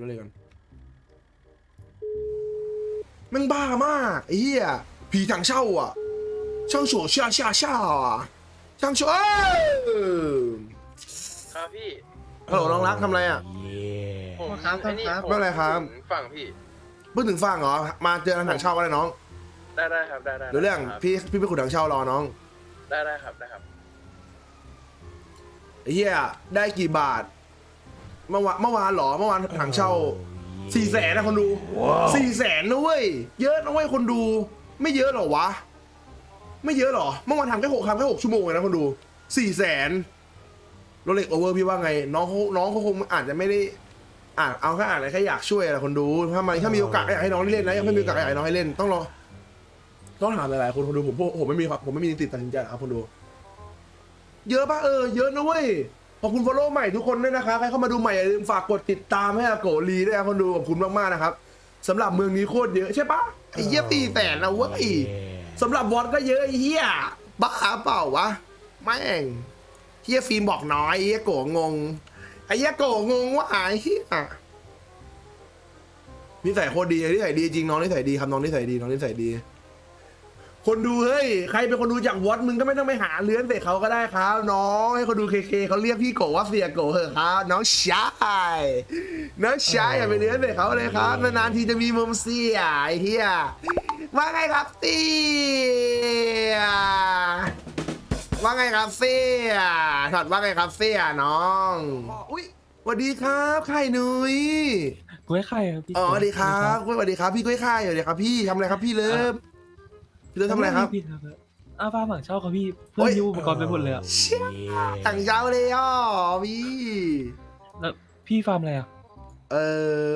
นั่นเลยกันแมันบ้ามากไอ้เหี้ยผีถังเช่าอะ ช่างโฉช่าช่าช่าอะช่างโฉเอ้ยครับพี่ฮัลโหลน้องรักทำอะไรอะ ผมครับครับไอ้นี่ครับผมไม่เป็นไรครับถึงฝั่งพี่ เพิ่งถึงฝั่งเหรอ มาเจอกันถังเช่ากันเลยน้องได้ได้ครับได้ได้เดี๋ยวเรื่องครับพี่พี่ไปขุดถังเช่ารอน้องได้ได้ครับได้ครับไอ้เหี้ยได้กี่บาท เมื่อวานเมื่อวานเหรอเมื่อวานถังเช่าสี่แสนนะคนดูสี่แสนนะเว้ยเยอะนะเว้ยคนดู ไม่เยอะหรอวะ ไม่เยอะหรอเมื่อวานทำแค่หกทำแค่หกชั่วโมงเองนะคนดูสี่แสนโรเล็กโอเวอร์พี่ว่าไง น้องเขาน้องเขาคงอาจจะไม่ได้อ่านเอาแค่อ่านอะไรแค่อยากช่วยอะไรคนดูถ้ามันถ้ามีโอกาสก็อยากให้น้องได้เล่นนะยังไม่มีโอกาสก็อยากให้น้องให้เล่นต้องรอต้องถามหลายๆคนคนดูผมผมผมไม่มีครับผมไม่มีติดตัดสินใจหรอกครับคนดู เยอะปะเออเยอะนะเว้ย ขอบคุณฟอลโล่ใหม่ทุกคนด้วยนะคะใครเข้ามาดูใหม่อย่าลืมฝากกดติดตามให้อาโกลีด้วยนะคนดูขอบคุณมากๆนะครับสำหรับเมืองนี้โคตรเยอะใช่ปะไอ้เหี้ยตีแสนนะเว้ยสำหรับวอตก็เยอะไอ้เหี้ยบ้าเปล่าวะแม่งเหี้ยฟิล์มบอกน้อยไอ้เหี้ยโกงงไอ้เหี้ยโกงงว่าไอ้เหี้ยนิสัยโคตรดีนิสัยดีจริงน้องนิสัยดีครับน้องนิสัยดีน้องนิสัยดี คนดูเฮ้ยใครเป็นคนดูจากวอตมึงก็ไม่ต้องไปหาเลื้อนเสกเขาก็ได้ครับ น้องให้คนดูเคเคเขาเรียกพี่โกว่าเสียโกเหอะครับน้องชายน้องชายอย่าไปเลื้อนเสกเขาเลยครับนานๆทีจะมีมุมเสียไอ้เหี้ยว่าไงครับเสียว่าไงครับเสียถอดว่าไงครับเสียน้องอุ้ยสวัสดีครับไข่หนุยกล้วยไข่ครับพี่อ๋อสวัสดีครับสวัสดีครับพี่กล้วยไข่สวัสดีครับพี่ทำอะไรครับพี่เลิฟ พี่เลิฟทำอะไรครับ พี่ครับอาฟ้าหมังเช่าครับพี่เฮ้เพื่อยนยูอุปกรณ์ไปหมดเลยอะเชี่ยถังเจ้าเลยอะพี่แล้วพี่ฟาร์มอะไรอะเออ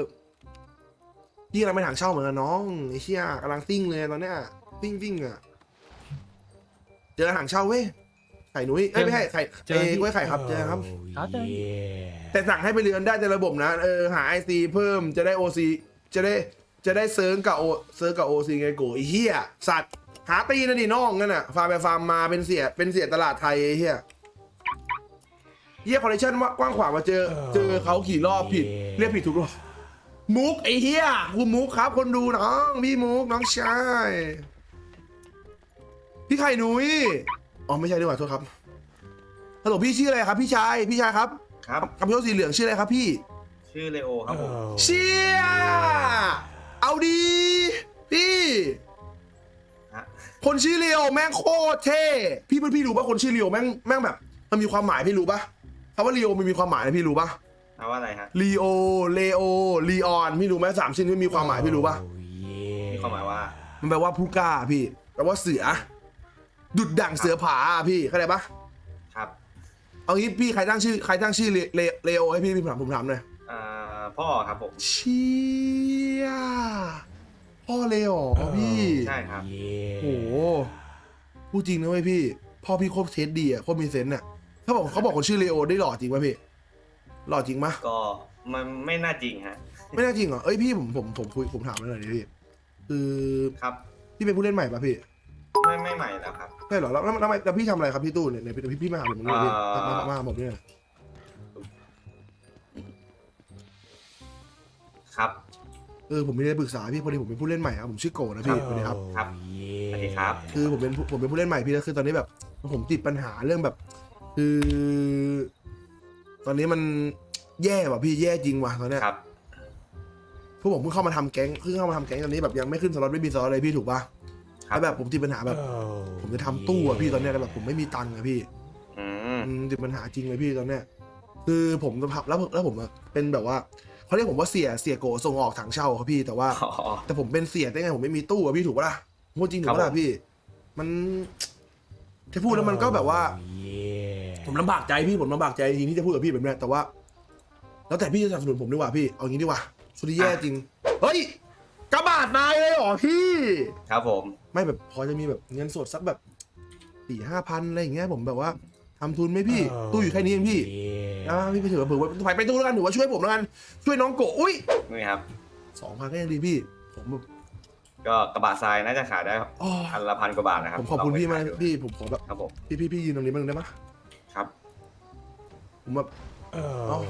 พี่กำลังไปถังเช่าเหมือนกันน้องไอ้เชี่ยกำลังซิ่งเลยตอนเนี้ยซิ่งซิ่งอะเจอถังเช่าเว้ยไข่นุ้ยเอ้ยไม่ใช่ไข่เอ้ยกล้วยไข่ครับเจอครับครับเจอแต่สั่งให้ไปเรือนได้ในระบบนะเออหาไอซีเพิ่มจะได้โอซีจะได้จะได้เซิร์งกับโอเซิร์งกับโอซีไงโกไอ้เหี้ยสัตว์ หาตีนะดิน้องนั่นน่ะฟาร์มไปฟาร์มมาเป็นเสียเป็นเสียตลาดไทยไอ้เหี้ยเหี้ยคอลเลคชันว่ากว้างขวางมาเจอ เจอเขาขี่รอบผิด เรียกผิดทุกรอบมุกไอ้เหี้ยกูมุกครับ คนดูน้องพี่มุกน้องชายพี่ไข่หนุยอ๋อไม่ใช่ดีกว่าโทษครับฮัลโหลพี่ชื่ออะไรครับ พี่ชายพี่ชายครับครับคำโยศสีเหลืองชื่ออะไรครับพี่ ชื่อเลโอครับผมเชียเอาดีพี่ฮะ คนชื่อเลียวแม่งโคตรเท่พี่เพื่อนพี่รู้ป่ะคนชื่อเลียวแม่งแม่งแบบ มันมีความหมายพี่รู้ป่ะคำว่าเลียวมันมีความหมายนะพี่รู้ป่ะแปลว่าอะไรฮะลีโอเลโอลีออนพี่รู้ไหมสามชิ้นมันมีความหมายพี่รู้ป่ะมีความหมายว่า มันแปลว่าผู้กล้าพี่แปลว่าเสือ ดุดดั่งเสือผาอะพี่เข้าใจป่ะครับ เอางี้พี่ใครตั้งชื่อใครตั้งชื่อเลเลเลโอให้พี่พี่ถามผมถามหน่อยอ่าพ่อครับผมเชีย พ่อเลยเหรอพี่ใช่ครับโอ้โหพูดจริงนะเว้ยพี่ พ่อพี่โคตรเทสดีอะโคตรมีเซนส์อะเขาบอกเขาบอกคนชื่อเลโอได้หล่อจริงป่ะพี่หล่อจริงปะก็มันไม่น่าจริงฮะ ไม่น่าจริงเหรอเอ้ยพี่ผมผมผมคุยผมถามหน่อยดิพี่คือครับพี่เป็นผู้เล่นใหม่ป่ะพี่ไม่ไม่ใหม่แล้วครับใช่เหรอแล้วแล้วแล้วแล้วพี่ทำอะไรครับพี่ตู้เนี่ยเนี่ยพี่พี่มาหาผมตรงนี้พี่อ่ามามามาหาผมเนี่ยครับเออผมมีอะไรปรึกษาพี่พอดีผมเป็นผู้เล่นใหม่ครับผมชื่อโกนะพี่สวัสดีครับ ครับ สวัสดีครับ คือผมเป็นผู้ผมเป็นผู้เล่นใหม่พี่แล้วคือตอนนี้แบบ ผมติดปัญหาเรื่องแบบ คือ ตอนนี้มันแย่ว่ะพี่แย่จริงว่ะตอนเนี้ยครับ พวกผมเพิ่งเข้ามาทำแก๊งเพิ่งเข้ามาทำแก๊งตอนนี้แบบยังไม่ขึ้นสล็อตไม่มีสล็อตเลยพี่ถูกปะครับแล้วแบบผมติดปัญหาแบบ ผมจะทำตู้อะพี่ตอนเนี้ยแต่แบบผมไม่มีตังค์อะพี่ อืม อืมติดปัญหาจริงเลยพี่ตอนเนี้ยคือผมจะพับแล้วแล้วผมอะเป็นแบบว่า เขาเรียกผมว่าเสียเสียโกส่งออกถังเช่าครับพี่แต่ว่า อ๋อ แต่ผมเป็นเสียได้ไงผมไม่มีตู้อะพี่ถูกปะล่ะพูดจริงถูกปะครัล่ะบผมพี่ มันจะพูดแล้วมันก็แบบว่า ผมลำบากใจพี่ผมลำบากใจจริงที่จะพูดกับพี่แบบเนี้ยแต่ว่า แล้วแต่พี่จะสนับสนุนผมดีกว่าพี่เอางี้ดีกว่าสุดที่แย่จริง เฮ้ยกระบาดนายเลยเหรอพี่ ครับผม ไม่แบบพอจะมีแบบเงินสดสักแบบสี่ห้าพันอะไรอย่างเงี้ยผมแบบว่า ทำทุนไหมพี่ ตู้อยู่แค่นี้เองพี่อ่าพี่ไปถือว่าเผื่อว่าไปไปตู้แล้วกันถือว่าช่วยผมแล้วกันช่วยน้องโกะอุ้ยนี่ครับสองพันก็ยังดีพี่ ผมแบบก็กระบะทรายน่าจะขายได้อ๋ออันละพันกว่าบาทนะครับผมขอบคุณลงไปพี่มากขยดูพี่ผมขอแบบครับผมพี่พี่พี่ยืนตรงนี้บ้างได้ไหมครับ ผมแบบเอ้า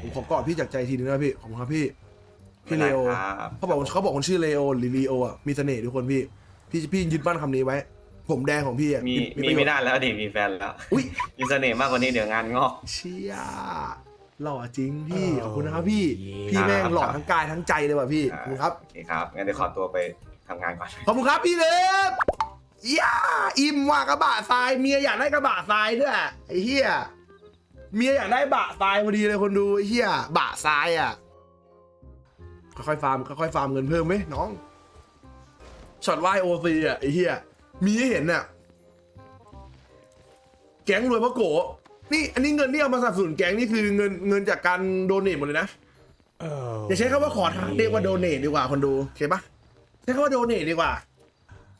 ผมขอกอดพี่จากใจทีนึงนะพี่ขอบคุณครับพี่พี่เลโอไม่ได้ครับเขาบอกเขาบอกคนชื่อเลโอหรือลีโออะมีเสน่ห์ทุกคนพี่ พี่พี่ยึดมั่นคำนี้ไว้ ผมแดงของพี่อะมีมีประโยชไม่น์ได้แล้วดิมีแฟนแล้วอุ้ยมีเสน่ห์มากกว่านี้เดี๋ยวงานงอก เชี่ยหล่อจริงพี่ขอบคุณนะครับพี่ พี่แม่งหล่อทั้งกายทั้งใจเลยว่ะพี่ขอบคุณครับโอเคครับงั้นเดี๋ยวขอตัวไปทำงานก่อนขอบคุณครับพี่เล็บย่าอิ่มว่ะกระบะทรายเมียอยากได้กระบะทรายด้วยไอ้เหี้ยเมียอยากได้บะทรายพอดีเลยคนดูไอ้เหี้ยบะทรายอะค่อยๆฟาร์มค่อยๆฟาร์มเงินเพิ่มไหมน้องช็อตไล่โอซีอะไอ้เหี้ย มีให้เห็นน่ะแก๊งรวยเพราะโกะนี่ อันนี้เงินที่เอามาสนับสนุนแก๊งนี่คือเงินเงินจากการโดเนทหมดเลยนะอย่าใช้คำว่าขอทานเรียกว่าโดเนทดีกว่าคนดูโอเคปะใช้คำว่าโดเนทดีกว่า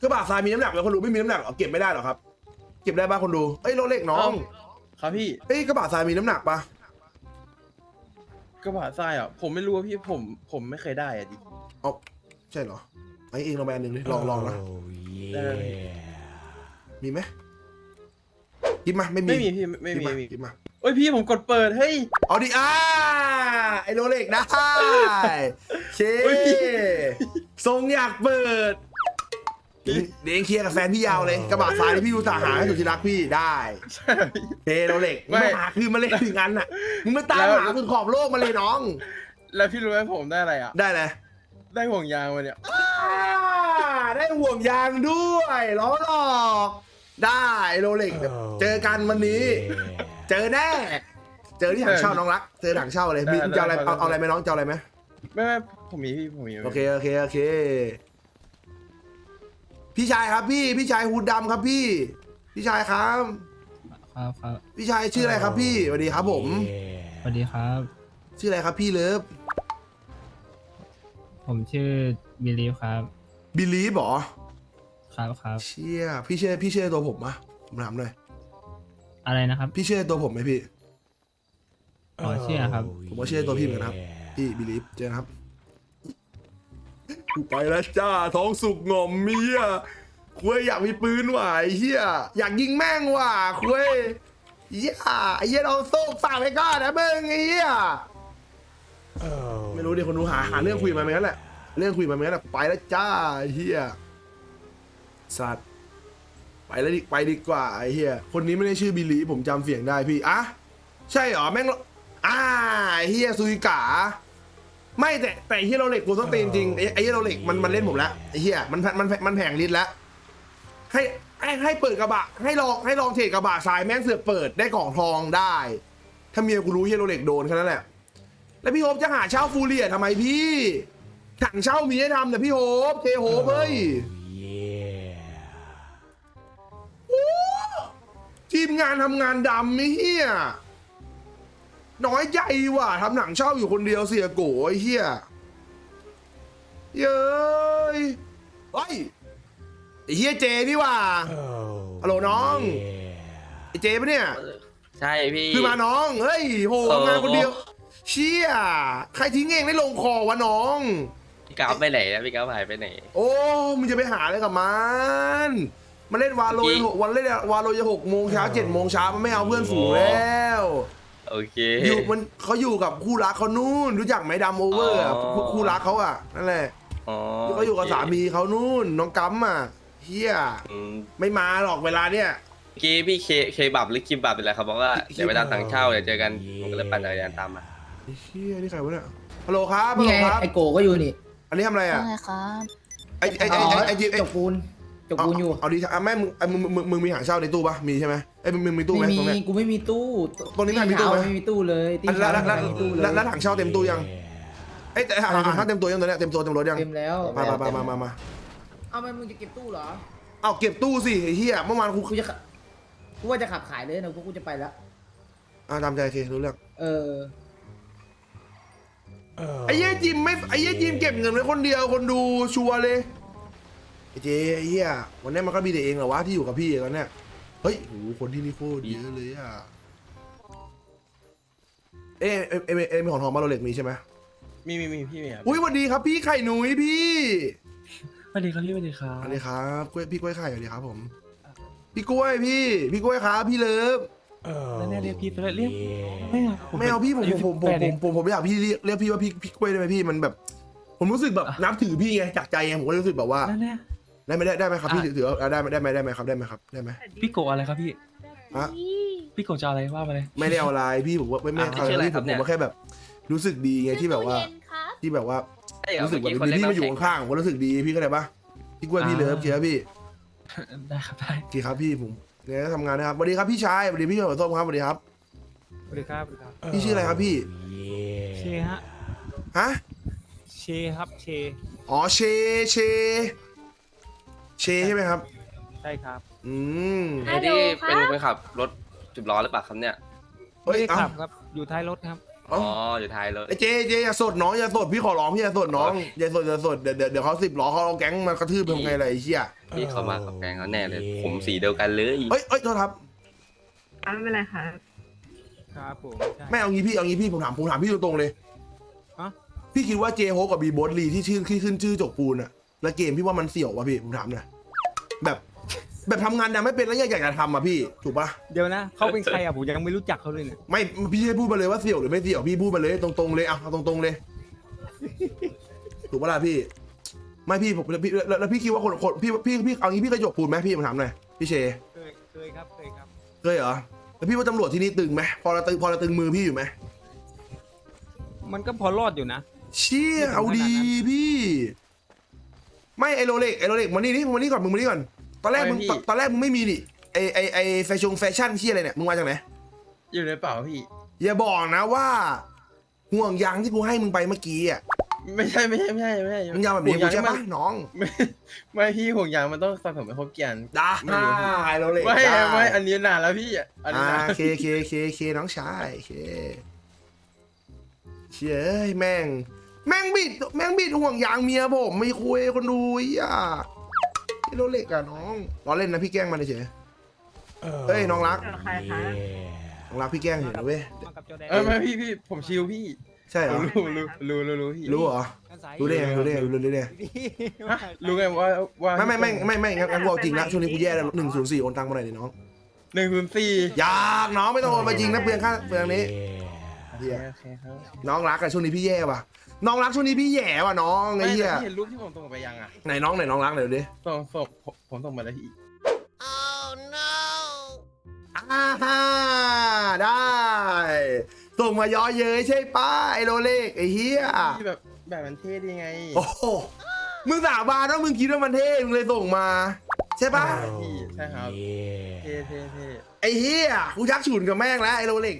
กระบะทรายมีน้ำหนักแล้วคนดูไม่มีน้ำหนักเหรอเก็บไม่ได้หรอครับ เก็บได้ป่ะคนดูเอ้ยรถเล็กน้อง ครับพี่เอ้ยกระบะทรายมีน้ำหนักปะกระบะทรายอะผมไม่รู้ว่าพี่ผมผมไม่เคยได้อะดิเอาใช่เหรอไอ้เองลองไปอันหนึ่งดิลองลองนะ ได้มีไหมกินมาไม่มีไม่มีพี่ไม่กินมีมาไม่มีกินมาโอ้ยพี่ผมกดเปิดเฮ้ยเอาดิอ่าไอ้โรเล็กได้เคอุ๊ยทรงอยากเปิดเดี๋ยวเดี๋ยวเองเคลียร์กับแฟนพี่ยาวเลยกระบะทรายที่พี่อุตส่าห์หาให้สุดที่รักพี่ได้ใช่เฮโรเล็กมึงไม่มาหาคือมาเลยถึงงั้นน่ะมึงมาตามแล้วหาสุดขอบโลกมาเลยน้อง แล้วพี่รู้ไหมผมได้อะไรอะได้เลยได้ห่วงยางมาเนี่ยอ่า ได้ห่วงยางด้วยล้อหลอก ได้โรเล็กเจอกันวันนี้ เจอแน่ เจอที่ถังเช่าน้องรัก เจอถังเช่าเลยมีได้จะเอาอะไรได้เอาเอาอะไรไหมน้องจะเอาอะไรไหมไม่ไม่ผมมีพี่ผมมีโอเคโอเคโอเค พี่ชายครับพี่พี่ชายฮูดดำครับพี่ พี่ชายครับครับครับพี่ชายชื่ออะไรครับพี่สวัสดีครับผมสวัสดีครับ ชื่ออะไรครับพี่เลิฟผมชื่อบิลีฟครับ บิลีฟหรอ ครับครับ เชี่ยพี่เชื่อพี่เชื่อตัวผมมะผมถามหน่อยอะไรนะครับ พี่เชื่อตัวผมไหมพี่อ๋อเชื่อครับ ผมก็เชื่อตัวพี่เหมือนกันครับ พี่บิลีฟเจอกันครับกูไปแล้วจ้าท้องสุกงอมเมียคุยอยากมีปืนว่ะไอ้เฮียอยากยิงแม่งว่ะคุยเฮียไอ้เฮียเราโซ่ฝากไว้ก่อนนะมึงไอ้เฮียไม่รู้ดิคนดูหาหาเรื่องคุยมาเหมือนกันแหละ เรื่องคุยมาเหมือนกันแหละไปแล้วจ้าไอ้เฮียสัตว์ไปแล้วดิไปดีกว่าไอ้เฮียคนนี้ไม่ได้ชื่อบิลีฟผมจำเสียงได้พี่อะใช่เหรอแม่งอ่าไอ้เฮียซุยกาไม่แต่แต่ไอ้เฮียโรเล็กกูต้องตีนจริงไอ้ไอ้เฮียโรเล็กมันมันเล่นผมแล้วไอ้เฮียมันมันมันแผงลิ้นแล้วให้ให้ให้เปิดกระบะ ให้ลองให้ลองเทรดกระบะทรายแม่งเสือกเปิดได้กล่องทองได้ ถ้าเมียกูรู้เฮียโรเล็กโดนแค่นั้นแหละแล้วพี่โฮปจะหาเช่าฟูเรียทำไมพี่ ถังเช่ามีให้ทำแต่พี่โฮปเทโฮปเฮ้ยโอ้ทีมงานทำงานดำไม่เฮียน้อยใจว่ะทำหนังเช่าอยู่คนเดียวเสียโกไอ้เหี้ยเย้ยเฮ้ยไอ้เหี้ยเจนี่ว่ะฮัลโหลน้องไอ้เจปะเนี่ย ใช่พี่คือมาน้อง เฮ้ยโหเออทำงานคนเดียว เชี่ยใครทิ้งเองได้ลงคอวะน้องพี่ กราฟไปไหนนะพี่กราฟหายไปไหน โอ้มึงจะไปหาอะไรกับมันมาเล่นวาโลเมื่อกี้หกวันเล่นวาโลจะหกโมงเช้าเจ็ดโมงเช้ามันไม่เอาเพื่อนฝูงแล้วโอเคอยู่มันเขาอยู่กับคู่รักเขานู่นรู้จักไหมดัมโอเวอร์อะอ๋อคู่คู่รักเขาอะนั่นแหละอ๋อเขาอยู่กับสามีเขานู่นน้องกัมอะเฮียอืมไม่มาหรอกเวลาเนี้ยเมื่อกี้พี่เคเคบับหรือคิมบับเป็นไรครับบอกว่าคิเดี๋ยวไปตามต่างเช่าเดี๋ยวเจอกันผมก็เลยปั่นจักรยานตามมาไอ้เฮียนี่ใครวะเนี่ยฮัลโหลครับฮัลนี่โหลไงครับไอโกก็อยู่นี่ อันนี้ทำอะไรอะใช่ครับไอ้ไอ้ไอ้ไอ้ไอ้ไอ้จกปูนจกปูนอยู่เอาดีอะแม่มึงไอ้มึงมึงมึงมีหางเช่าในตู้ปะมีใช่ไหมไอ้ยมึงมึงมีตู้ไหมไม่ตรงมีเนี้ยกูไม่มีตู้ตรงนี้ไม่มีตู้ไหม เช้าไม่มีตู้เลยตีอันแล้วเช้าแล้วไม่มีตู้เลยแล้วแล้วถังเช่าเต็มตู้ยังเอ้ยแต่ถังถังเช่าเต็มตัวยังตัวเนี้ยเต็มตัวเต็มรถยังเต็มแล้วมามามามามามาเอามันมึงจะเก็บตู้เหรอเอาเก็บตู้สิไอ้เฮียเมื่อวานกูกูจะขับกูว่าจะขับขายเลยนะกูกูจะไปแล้วอ่าตามใจโอเครู้เรื่องเออ ไอ้เหี้ยจิมไม่ไอ้เหี้ยจิมเก็บเงินไว้คนเดียวคนดูชัวร์เลยไอ้เจไอ้เหี้ยวันนี้มันก็มีแต่เองเหรอวะที่อยู่กับพี่ตอนเนี้ยเฮ้ยโหคนที่นี่โคตรเยอะเลยอะเอ๊ะเอ๊ะเอ๊ะเอ๊ะมีของทองมาโรเล็กมีใช่ไหมมีมีมีพี่มีครับอุ้ยสวัสดีครับ พี่ไข่หนุ่ยพี่สวัสดีครับพี่สวัสดีครัสบวัสดีครับกล้วยพี่กล้วยไข่สวัสดีครับผม พี่กล้วยพี่ พี่กล้วยครับพี่เลิฟ แล้วเนี่ยเรียกพี่ไปเลยเรียกไม่เอาผไม่เอาพี่ผมยุผมผม18ผเอมงผมผมอยากพี่เรียกเรียกพี่ว่าพี่พี่กล้วยได้ไหมพี่มันแบบ ผมรู้สึกแบบนับถือพี่ไงจากใจไงผมก็รู้สึกแบบว่า นั่นเนี่ย ได้ไหมได้ได้ไหมครับพี่อะ ถือถือเอาได้ไหมได้ไหมได้ไหมครับได้ไหมครับได้ไหม พี่โกะอะไรครับพี่ฮะ พี่โกะจะเอาอะไรว่าไปเลย ไม่ได้เอาอะไรพี่ผมว่าไม่ไม่อะเอาชื่ออะไรพี่คผรับมเนี่ผย มก็แค่แบบ รู้สึกดีไงที่แบบว่า ที่แบบว่าใช่เหรอรู้สึกเมื่อว่ากี้คนพี่เล่นมาอยู่น้ำแข็งข้างๆผมก็รู้สึกดีพี่ก็เลยปะพี่กล้วยพี่เลิฟเชียร์พี่ได้ครับได้กี่ครับพี่ผม เนี่ยทำงานนะครับสวัสดีครับพี่ชายสวัสดีพี่หัวส้มครับสวัสดีครับ สวัสดีครับสวัสดีครับ พี่ชื่ออะไรครับพี่ เชฮะ ฮะ เชครับเช อ๋อเช เช เชใช่ไหมครับ ใช่ครับ อืมไอ้ที่เป็นคนขับรถจุดล้อหรือเปล่าครับเนี่ย เฮ้ยไม่ได้เอ้าขับครับ อยู่ท้ายรถครับเอ้าอ๋ออยู่ท้ายรถ ไอ้เจเจอย่าสดน้องอย่าสดพี่ขอร้องพี่อย่าสดน้องอย่าสดอย่าสดเดี๋ยวเดี๋ยวเดี๋ยวเขาสิบล้อเขาเอาแก๊งมากระทืบเป็นไงล่ะไอ้เชี่ยพี่เขามากับแกงเขาแน่เลย ผมสีเดียวกันเลยเฮ้ยเฮ้ยโทษครับอะไม่เป็นไรค่ะ ครับผมใช่ไม่เอางี้พี่เอางี้พี่ผมถามผมถามพี่ตรงๆเลยฮะ พี่คิดว่าเจโฮกับบีโบสลีที่ชื่อที่ขึ้นชื่อจกปูนอะแล้วเกมพี่ว่ามันเสี่ยววะพี่ผมถามหน่อยแบบ แบบทำงานยังไม่เป็นแล้วอยากจะทำอะพี่ ถูกปะเดี๋ยวนะเขาเป็นใครอะผมยังไม่รู้จักเขาเลยเนี่ยไม่พี่ให้พูดมาเลยว่าเสี่ยวหรือไม่เสี่ยวพี่พูดมาเลยตรงๆเลยเอาเอาตรงๆเลย ถูกปะล่ะพี่ ไม่พี่ผมแล้วพี่แล้วแล้วพี่คิดว่าคนคนพี่พี่พี่เอางี้พี่กระจกปูนไหมพี่ผมถามหน่อยพี่เชเคยเคยครับเคยครับ เคยเหรอแล้วพี่ว่าตำรวจที่นี่ตึงไหมพอเราตึงพอเราตึงมือพี่อยู่ไหมมันก็พอรอดอยู่นะ เชี่ยเอาดีพี่ ไม่ไอโรเล็กไอโรเล็กมานี่นี่มึงมานี่ก่อนมึงมานี่ก่อนต อนแรกมึงไม่พี่ตอนตอนแรกมึงไม่มีนี่ไอไอไอแฟชั่นแฟชั่นเชี่ยอะไรเนี่ยมึงมาจากไหนอยู่ในเป๋าพี่ อย่าบอกนะว่าห่วงยางที่กูให้มึงไปเมื่อกี้อะไม่ใช่ไม่ใช่ไม่ใช่ไม่ใช่มึงยางแบบนี้ห่กูวงใช่มัปะน้องไม่ไม่พี่ห่วงยางมันต้องสะสมให้ครบเกียนได้ไม่รู้พี่ไอโรเล็กไม่ได้ไม่อันนี้นานแล้วพี่อันนี้อ่านานเคเคเคเคน้องชายเคเชี่ยเอ้ยแม่ง แม่งบิดแม่งบิดห่วงยางเมียผมไม่คุยคนดูอะ ไอโรเล็กอะน้องล้อเล่นนะพี่แกล้งมันเฉยเฮ้ยน้องรักเจอใครคะ น้องรักพี่แกล้งเฉยนะเว้ย มากับจอแดนเออไม่พี่พี่ผมชิลพี่ใช่เหรอ รู้รู้รู้รู้รู้พี่รู้เหรอ ด้านซ้ายรู้ได้ไงรู้ได้ไงรู้ได้ไงฮะรู้ไงว่าว่าไม่ไม่ไม่ไม่ไม่งั้นงั้นกูเอาจริงละช่วงนี้กูแย่แล้วหนึ่งศูนย์สี่โอนตังค์มาหน่อยดิน้องหนึ่งศูนย์สี่อยากน้องไม่ต้องโอนมาจริงนะเปลืองค่าเปลืองนี้โอเคโอเคครับน้องรักอะช่วงนี้พี่แย่ว่ะ น้องรักช่วงนี้พี่แย่ว่ะน้องไอ้ไม่เหี้ยแต่พี่เห็นรูปที่ผมส่งไปยังอะไหนน้องไหนน้องรักหน่อยดูดิส่งส่งผมผมส่งมาแล้วพี่อ่าฮ่าได้ส่งมาย้อเย้ยใช่ป้าไอโรเล็กไอ้เหี้ยพี่แบบแบบมันเท่ดีไงโอ้โหมึงสาบานว่ามึงคิดว่ามันเท่มึงเลยส่งมา ใช่ปะพี่ใช่ครับเท่เท่เท่ไอ้เหี้ยกูชักฉุนกับแม่งแล้วไอ้โรเล็ก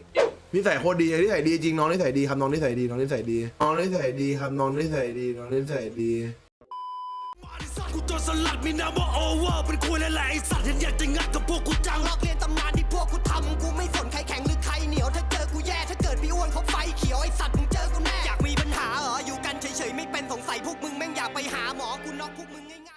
นิสัยโคตรดีนิสัยดีจริงน้องนิสัยดีครับน้องนิสัยดีน้องนิสัยดีน้องนิสัยดีครับน้องนิสัยดีน้องนิสัยดีกูโดนสลัดมีนามว่าโอเวอร์เป็นกูแหลายสัตว์เห็นอยากจะงัดกับพวกกูจังลอกเรียนตำนานที่พวกกูทำกูไม่สนใครแข็งหรือใครเหนียวถ้าเจอกูแย่ถ้าเกิดพี่อ้วนเขาไฟเขียวไอสัตว์มึงเจอกูแน่อยากมีปัญหาเหรออยู่กันเฉยๆไม่เป็นสงสัยพวกมึงแม่งอยาไปหาหมอกูน็อกพวกมึงง่าย